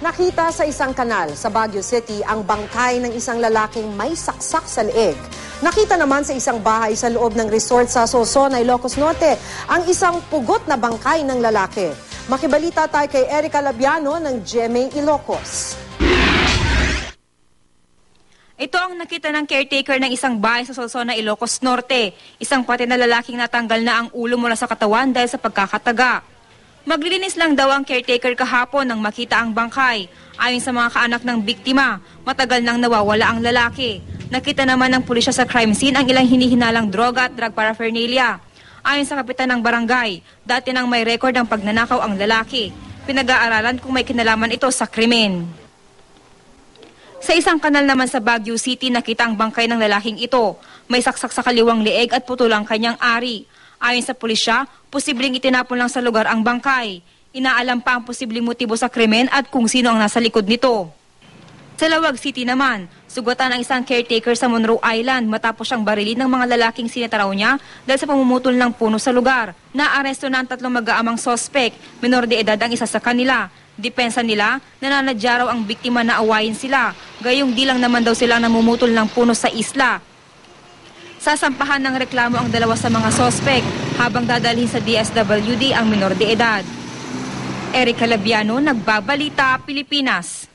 Nakita sa isang kanal sa Baguio City ang bangkay ng isang lalaking may saksak sa leeg. Nakita naman sa isang bahay sa loob ng resort sa Sorsogon, Ilocos Norte ang isang pugot na bangkay ng lalaki. Makibalita tayo kay Erica Labiano ng GMA Ilocos. Ito ang nakita ng caretaker ng isang bahay sa Solsona, Ilocos Norte. Isang pati na lalaking natanggal na ang ulo mula sa katawan dahil sa pagkakataga. Maglilinis lang daw ang caretaker kahapon nang makita ang bangkay. Ayon sa mga kaanak ng biktima, matagal nang nawawala ang lalaki. Nakita naman ng pulisya sa crime scene ang ilang hinihinalang droga at drug paraphernalia. Ayon sa kapitan ng barangay, dati nang may record ang pagnanakaw ang lalaki. Pinag-aaralan kung may kinalaman ito sa krimen. Sa isang kanal naman sa Baguio City, nakita ang bangkay ng lalaking ito. May saksak sa kaliwang leeg at putol ang kanyang ari. Ayon sa pulisya, posibleng itinapon lang sa lugar ang bangkay. Inaalam pa ang posibleng motibo sa krimen at kung sino ang nasa likod nito. Sa Lawag City naman, sugatan ang isang caretaker sa Monroe Island matapos siyang barilin ng mga lalaking sinataraw niya dahil sa pamumutol ng puno sa lugar. Naaresto na ang tatlong mag-aamang sospek, minor de edad ang isa sa kanila. Depensa nila, nananadya raw ang biktima na awayin sila. Gayong di lang naman daw sila namumutol ng puno sa isla. Sasampahan ng reklamo ang dalawa sa mga sospek habang dadalhin sa DSWD ang minor de edad. Erica Labiano, Nagbabalita, Pilipinas.